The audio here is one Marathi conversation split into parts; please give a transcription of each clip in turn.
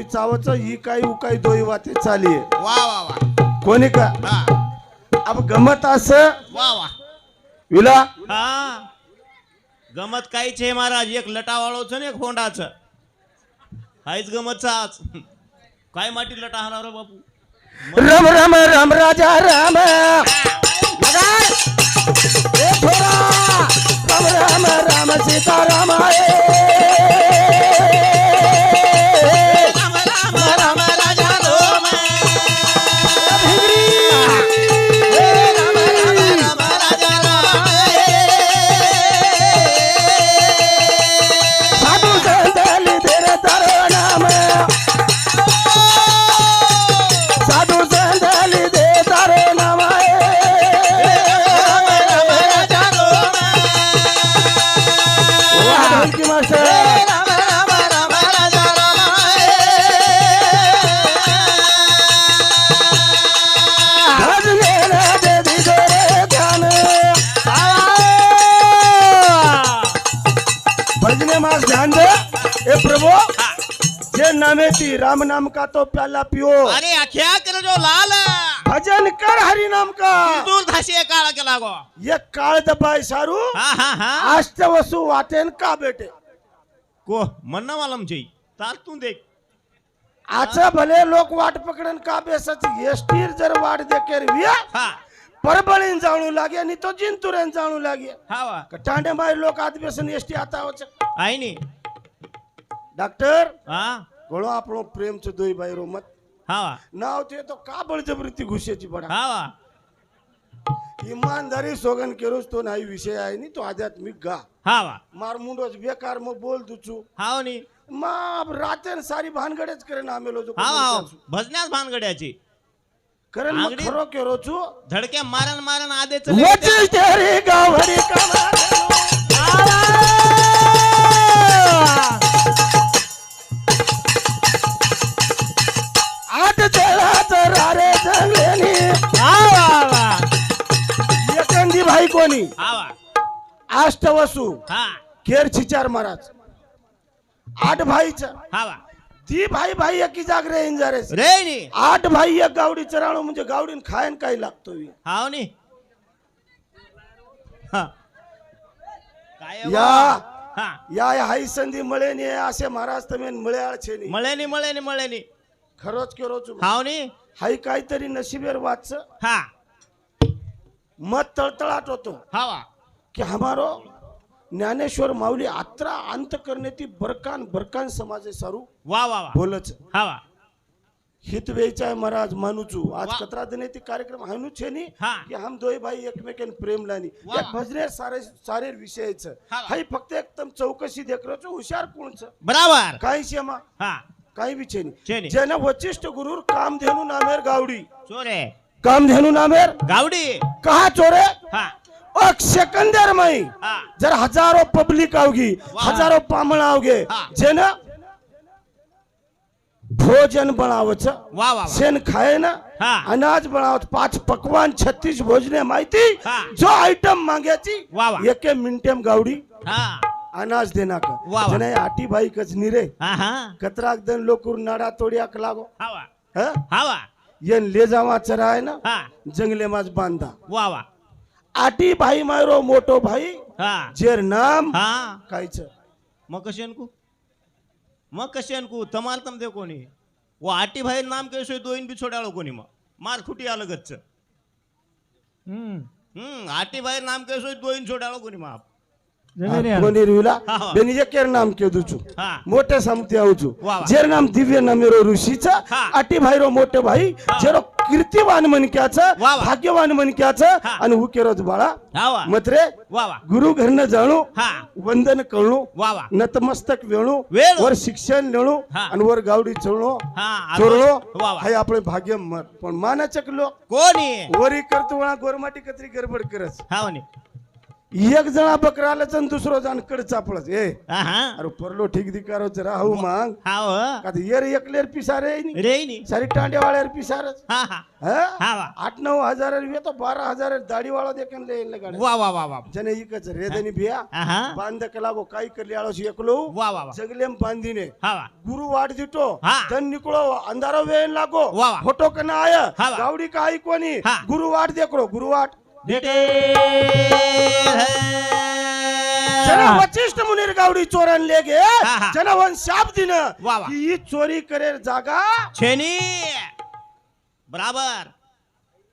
चावच ही काही उकाई दोई वाते चाली. वा वा वा. कोणी का? अब गमत अस? वा वा. विला? हा. गमत काही छे महाराज एक लटावाळो छ एक फोंडाच हायच गमत आज. काय माटी लटा हाणार बापू? राम राम राम राजा राम. लगा राम राम राम सीताराम आहे. नामेती राम नाम का तो प्याला पियो। अरे अख्या कर जो लाल भजन कर हरि नाम का। दूर धाशी एक काळ केला गो एक काळ दबाय सारू। आष्ट वसु वाटेन का बेटे? को मन्ना मालम जी तार तू देख। आच भले लोक वाट पकडन का बेसच एसटीर जर वाट देखेर विया। परबळीन जाणू लागे नी तो जिंतुरेन जाणू लागे। टांडे मारे लोक आत बेसन एसटी आता आय नी। डॉक्टर हां। ઘણો આપણો પ્રેમ છે દોઈભાઈ રો મત હા ના આવતી તો કા બળજબરીથી ઘુસેથી પડા હા ઈમાનદારી સોગન કેરોસ તો ના વિષય આય ની તો આધ્યાત્મિક ગા હા વા માર મુંડો જ બેકાર માં બોલતું છું હાવ ની માં રાતે સારી ભાનગડે જ કરે આમેલો છું હા હા ભજના જ ભાનગડ્યા છે કરે ખરો કેરો છું ધડકે મારન મારન આદે ચલે વચે તારી ગાવડી કમારે कोणी? आष्टवसू. केर छिचार महाराज. आठ भाईच. ती भाई भाई एकी जाग रे. आठ भाई एक गावडी चराणू म्हणजे गावडीन खायन काय लागतो या. या हाई संधी मळे असे महाराज तमेन मळ्याळ छेनी मळे मळे मळे खरोच केरोच हाव नी. हाई काहीतरी नशिबेर वाच हा. मत तळतळाट होतो. की हमारो ज्ञानेश्वर माऊली आत्रा अंत करणे ती बरकान बरकान समाजे सारू वा वा वा. बोलच. हित वेचाय महाराज मानुचू. आज वा. कतरा देने ती कार्यक्रम हानू छे नी हा. की हम दोय भाई एकमेकान प्रेम लानी. वा. एक भजने सारे सारे विषयच. हा. हाई फक्त एकदम चौकशी देखरो हुशार कोणच? बराबर. काही शेमा हा. काही बी छे छे नी. नी. जन वचिष्ठ गुरुर कामधेनु नामेर गावडी. चोरे. कामधेनु नामेर गावडी कहा चोरे हा एक सेकंदर मई जर हजारो पब्लिक आवगी. हजारो पामण आवगे हा. जेन भोजन बनावच शेण खाए ना हा. अनाज बनावत पाच पकवान छत्तीस भोजने माहिती. जो आइटम मांग्याची वा वा. एके मिनिटेम गावडी हा अनाज देना का. जने आटी बाई कच निरे हा हा कतराक दन लोकुर नाडा तोडियाक लागो हा वा ह? हा वा येन ले जावा चराय ना हा. जंगले माज बांधा. वा वा. आटी भाई मारो मोटो भाई हा. जेर नाम हा. कायच? मग कशी अनकू? मग कशी अनकू? तमाल तम दे कोणी? वो आटी भाई नाम कैसो दोन बी छोड्याळो कोणी मग? मार खुटी आलं गच्च. हम्म. आटी भाई नाम कैसो दोन छोड्याळो कोणी मग कोणी रिवला. बेनी जे केर नाम के दुचू मोठे समते आवचू वा, वा. जेर नाम दिव्य नमेरो ऋषीचा हा. आटी भाईरो मोठे भाई जेरो कीर्तिवान वा. भाग्यवान मनक्याचं हा. आणि हुकेरोच बाळा हा गुरु घरनं जाणू हा वंदन वा नतमस्तक वेणू. वर शिक्षण लेणू हा. आणि वर गावडी चळणू हा चोरणो हाय आपले भाग्य मर एक जणा बकरा आलाच आणि दुसरं जण कड चापळच ए अरे परलो ठीक दिकारोच राहू मग? येर एकलेर पिसारे सारी टांड्यावाळ्यावर पिसारच. हा हा. हा? हा वा. आठ नऊ हजार येतो बारा हजार दाढीवाळा देखील लय गाड्या वा वा वा वा. जने इकच रेदनी बिया. बांध लागो काही करली आळस एकलो. वा वा जगलेम बांधीने. गुरु वाट दिटो. धन निकळो अंधारो वेळ लागो. फोटो कना आय. गावडी का आई कोणी. गुरु वाट देखो गुरु वाट. वचिष्ठ मुनीर गावडी चोरन लेगे हा. जन वन शाप दिन वा वा. की ही चोरी करेर जागा छेनी। बराबर.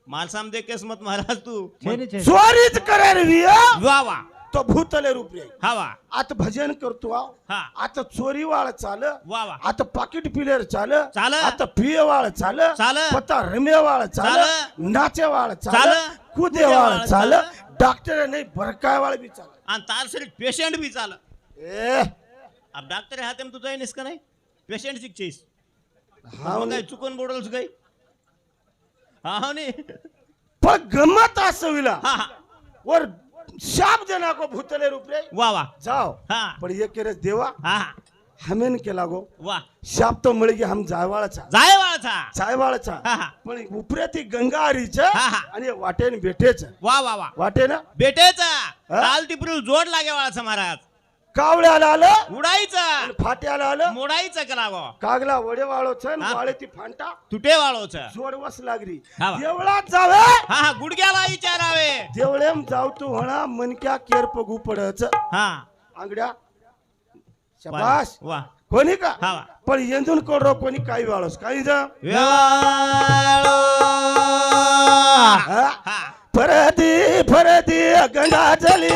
माल सामदे केस मत महाराज तू. चोरीच करेर विय। वा वा. तो भूतले रूप रे हा वा. आता भजन करतो आव. हा. आता चोरी वाळ चाल. वा वा. आता पाकिट पिलेर चाल. चाल. आता पिये वाळ चाल. चाल. पता रमे वाळ चाल. चाल. नाचे वाळ चाल. चाल. कुदे वाळ चाल. डॉक्टर नाही बरकाय वाळ बी चाल. आणि तार सरीत पेशंट भी चाल. ए. अब डॉक्टर हाते में तू जाईन का नाही? पेशंट शिकचेस. हा मग काय चुकून बोडलस काही हा हो नी पण गमत असविला हा हा. वर शाप देना को भूतले रूप। रे वा वा जाओ। हा। पण ये केरस देवा। हा हमेन केला गो वा शाप तो मिळगी हम जायवाळचा जाय वाळचा जायवाळचा हा हा। पण उपरे ती गंगा हरीच हा. आणि वाटेन भेटेच वा वा वा वाटे ना? बेटेचा हा? काल टिपरू जोड लागे वाळाचा महाराज। कावळ्याला आलं उडायचा. फाट्याला आलं. मोडायचं गो कागला वडे वाळो छन हा. वाळे ती फांटा. तुटे वाळोच. जोड वस लागली. हा. देवळात जावे. हा हा गुडघ्याला विचारावे. देवळेम जाव तू म्हणा मनक्या केर पगू पडच. हा. आंगड्या. शबाश वा. कोणी का? हा वा. पण येंदून कोडरो कोणी काही वाळोस? काही जा वाळो. हा? हा. फरदी फरदी गंगा चली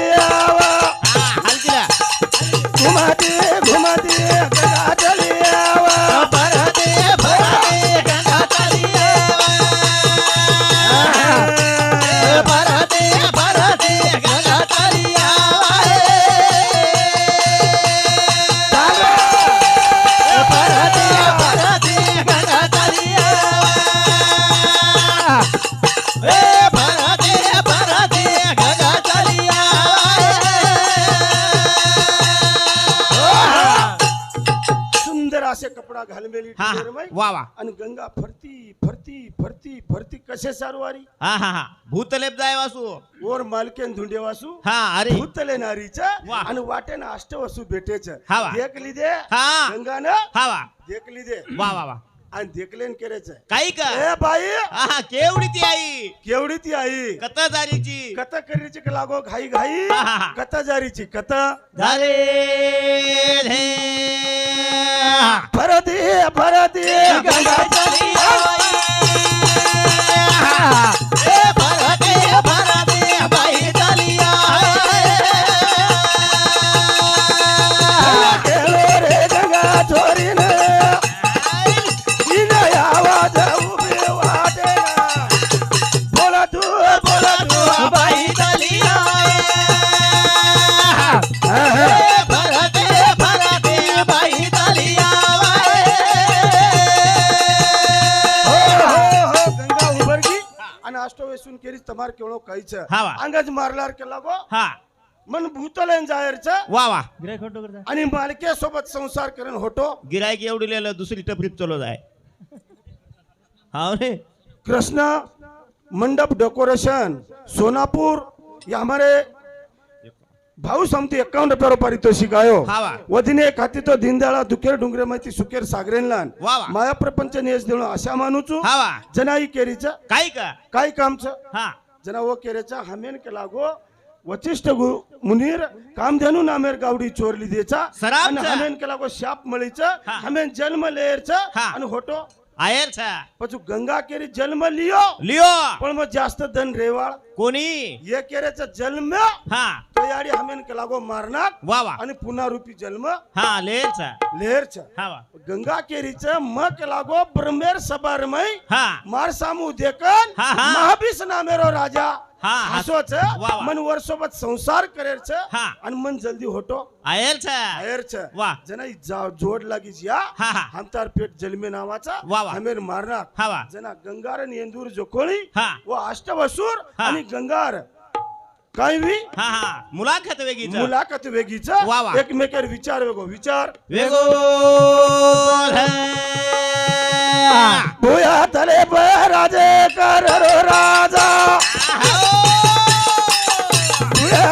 असे कपडा घालमेली हा. वा वा. आणि गंगा फरती फरती फरती फरती कसे सारवारी? हा हा हा. भूतलेप जाय वासू. ओर मालकेन धुंडे वासू. हा अरे. भूतले नारीच वा. आणि वाटेन अष्टवसू भेटेच हा वा. देखली दे हा. गंगानं. हा वा. देखली दे. वा वा वा. आणि देखलेन करायचं काही का? ए बाई. हा हा. केवढी ती आई? केवढी ती आई? कत जारीची कथ करीची का लागो घाई घाई. हा, हा, हा. कथ. जारीची कथ झाले. फरती फरती तमार केवळ काहीच. हा वा. अंगज मारलार केला गो. हा. मन भूतलेन जायरच. वा वा. आणि मालके सोबत संसार करण होतो. गिरायक एवढी लिहिलं दुसरी टपरीत चलो जाय. हा रे. कृष्ण मंडप डेकोरेशन सोनापुर ये हमारे भाऊ समती एकावन्न रुपये पारितोषिक आयो. हा वा. वधिने खाती तो दीनदयाळा दुखेर डुंगरे माहिती सुकेर सागरेन लान. वा वा. माया प्रपंच नेस देणं अशा मानूचू. हा वा. जनाई केरीच. काय का? काय कामचं. हा. जना वो केरेचा हमेन केला गो वचिष्ठ गु मुनीर कामधेनू नामेर गावडी चोरली देचा सराबचं. आणि हमेन केला गो शाप मळीच. हमेन जन्म लेरच. आणि होतो आयर छा पछू गंगा केरी जन्म लियो लिओ पण मग जास्त धन रेवाळ कोणी ये जन्म हा तो याडी हमेन केला गो मारणार वा वा आणि पुन्हा रूपी जन्म हा लेर छा लेरच हा वा गंगा केरीच मग केला गो ब्रह्मेर सबारमय हा मार सामू देखन हा, हा. महाबीस नामेरो राजा हा, हा. हसोच वा, वा. मन वर्षोबत संसार करेरच हा. आणि मन जल्दी होतो आयर छा आयरच वा. जना जा- जोड लागीच या हा, हा. हमतार पेट जलमे नावाचा वा, वा. हमेर मारणार हा वा जना गंगार आणि येंदूर जोकोळी हा. व अष्टवसूर हा. आणि गंगार. काय हा हा. मुलाखत वेगळीच मुलाखत वेगळीच वा. एकमेकावर विचार वेगो विचार. वेगो भूया तले राजे कर राजा. भूया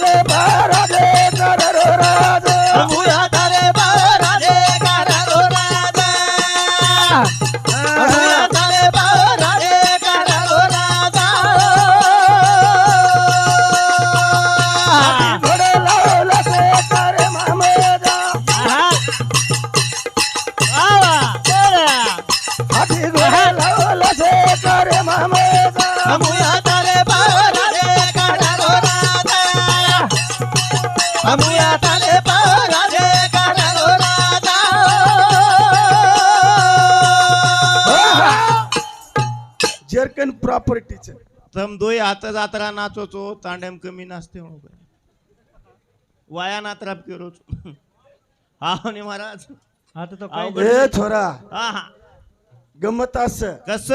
जर्कन प्रॉपर्टीचं तम दोय हात जात्रा नाचोचो तांड्याम कमी नाचते काय. वाया नात्रा केरोच हा महाराज. आता तो. ए छोरा हा हा. गमत अस. कस?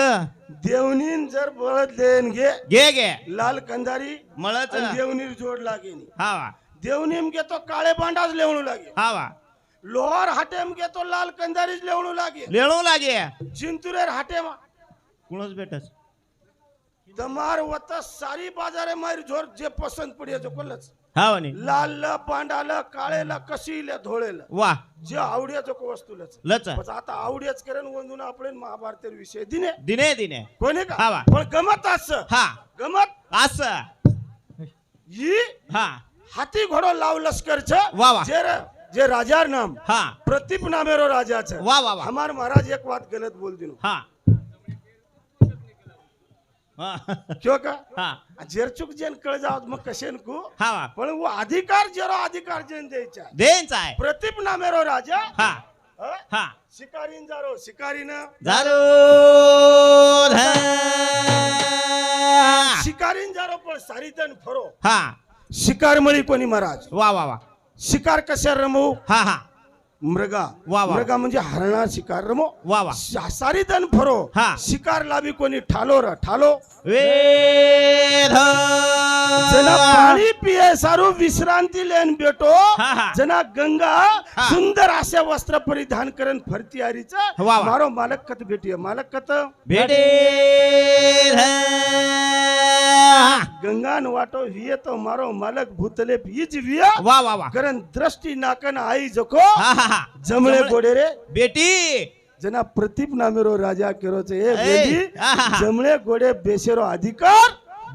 देवनीन जर बळद लेन घे. घे घे. लाल कंदारी मळच. आणि देवनीर जोड लागेनी. हा वा देवनीम घेतो काळे बांडाच लेवणू लागे हा वा. लोहार हाटेम घेतो लाल कंदारीच लेवणू लागे लेणू लागे. चिंतुरेर हाटेम कुणच भेटस? दमार वत सारी बाजारे मारी झोर जे पसंत पडिये जो कोलच हा म्हणे लाल बांडाल काळेल कशील धोळेल. वा. जे आवड्याचो को वस्तूलच. लच. पण आता आवड्याच करेन वंदून आपण महाभारत विषय दिने. दिने दिने. कोणी हा का वा. पण गमत अस. हा. गमत अस. ही हा. हाती घोडो लाव लष्करच वा वा. जे र- जे राजार नाम हा. प्रतीप नामेरो राजाचं. वा वा वा. हमार महाराज एक बात गलत बोल दिनो हा. हा क्यों का? हा. जेरचुक जेन कळ जाव मग कशे को? हा वा. पण वो अधिकार जेरो अधिकार जेन द्यायचा. देच आहे. प्रतीप नामेरो राजा हा. ह? हा. शिकारीन जारो शिकारीन. झालो शिकारीन जारो पण सारीतन फरो. हा. शिकार मळी कोणी महाराज? वा वा वा. शिकार कशा रमू? हा हा. मृगा. वा वा. मृगा म्हणजे हरणा शिकार रमो. वा वा. शा- सारीतन फरो. हा. शिकार लावी कोणी ठालो र ठालो. वेध. जना पाणी पिये सारू विश्रांती लेन बेटो. हा, हा. जना गंगा सुंदर असे वस्त्र परिधान करून फरती आरीच वा, वा. मारो मालक कत भेटिये मालक कत भेटे गंगा न वाटो हिये तो मारो मालक भूतले हीच विया वा वा वा करण दृष्टी नाकन आई जको जमळे गोडे रे बेटी जना प्रतीप नामेरो राजा केरोचे ए ए, बेदी हा, हा, हा. जमळे गोडे बेसेरो अधिकार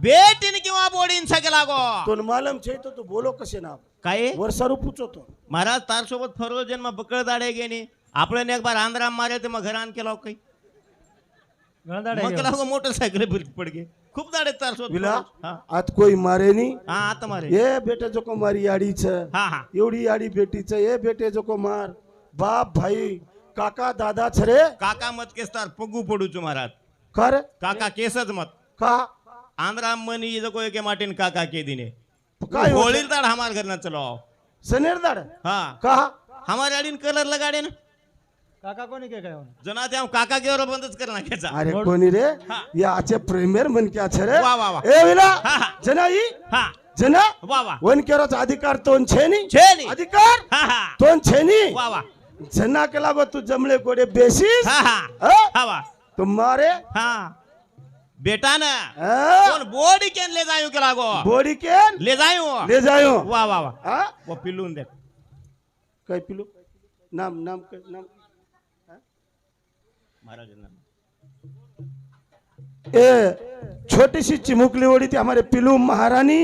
बेटीन किंवा बोडीन सगळे लागो तो मालम छे तो तू बोलो कसे ना काय वर्षारू पुचवतो महाराज तार सोबत फरलो जन्म बकळ दाडे गेने आपण एक बार आंध्राम मारे ते मग घरान केला काही मग केला मोटरसायकल पड खूप दाडे तार सोबत विला. हा. आत कोई मारे नी? हा आता मारे. ए बेटे जोको मारी याडीच. हा हा. एवढी याडी बेटीच ए बेटे जोको मार. बाप भाई काका दादा छरे? काका मत केसतार पगू पडूचो महाराज. कर काका केसच मत. का? आंध्रा मनी जको एके माटीन काका के दिने. काय? होळील ताड हमार घर न चलो सनेर दाड? हा. का? हमारे अडीन कलर लगाडे ना काका कोणी काय होणार? जना त्या काका केवर बंदच कर नाख्याचा अरे कोणी रे. या आचे प्रेमियर मन क्या छरे वा, वा, वा. ए विला! हा, हा. जना हा. वा वा. वन केरोच अधिकार तोन छेनी? छेनी. अधिकार? हा हा. तोन छेनी? वा वा. जना के लागो तू जमले गोडे बेसीस हा हा. हा? हा वा. तुम्हारे? हा. बेटा ना? कोण बोडी केन ले जायो के लागो? बोडी के ले जायो? ले जायो. वा वा वा. हा? वो पिलून दे काय पिलू नाम नाम नाम. ए छोटी सी चिमुकली ओढ़ी थी हमारे पिलू महारानी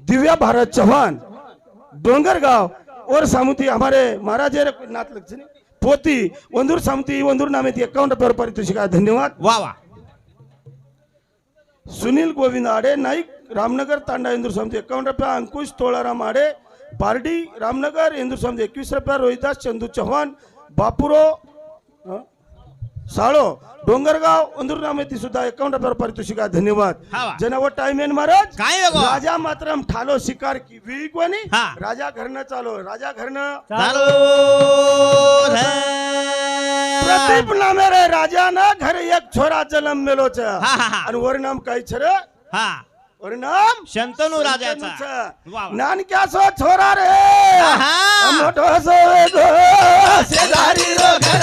दिव्या भारत चौहान डोंगर गाव और सामुती हमारे महाराज लगছে नहीं. पोती वंदूर सामुती वंदूर नामे थी अकाउंट पर पारितोषिका धन्यवाद. वा वा. सुनील गोविंद आडे नाईक रामनगर तांडा इंदूर सामती एकावन्न रुपया अंकुश तोळाराम आडे पारडी रामनगर इंदूर सामती एकवीस रुपया रोहिदास चंदू चव्हाण बापुरो? साळो डोंगरगाव अंदुरनाम येथे सुद्धा एकावन्न रुपयावर पारितोषिक आहे धन्यवाद हा वा. जनावर टाइम येन महाराज काय? राजा मात्र ठालो शिकार की हा. राजा घरनं चालो राजा घरनं चालो प्रदीप नामे रे राजानं घर एक छोरा जन्म मेलो छ हा, हा, हा. आणि वर नाम काय छर हा नाम शंतनू राजाचा शंतनूचं. वा वा. नानक्या सो छोरा रे आहा. मोठो सो गो शेजारी रो घर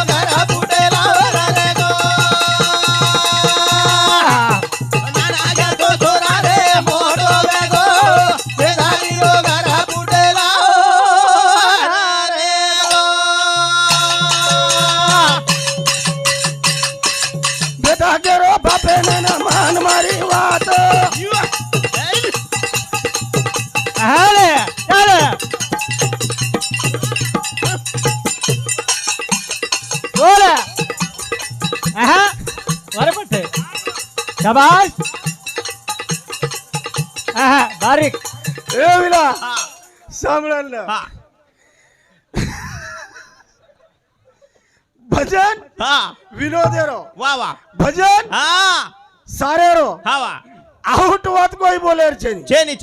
शाबास! आहा बारीक. ए विला! हा सांभाळलं हा. भजन? हा. विनोदेरो वा वा. भजन? हा. सारेरो हा वा. आउट वात कोई बोलेर छे छे नी छे